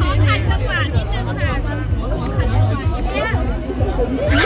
ขอขัดจังหวะนิดนึงค่ะ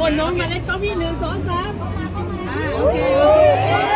กดน้องมาเล่นเก้าอี้หนึ่งสองสามอ่าโอเคโอเค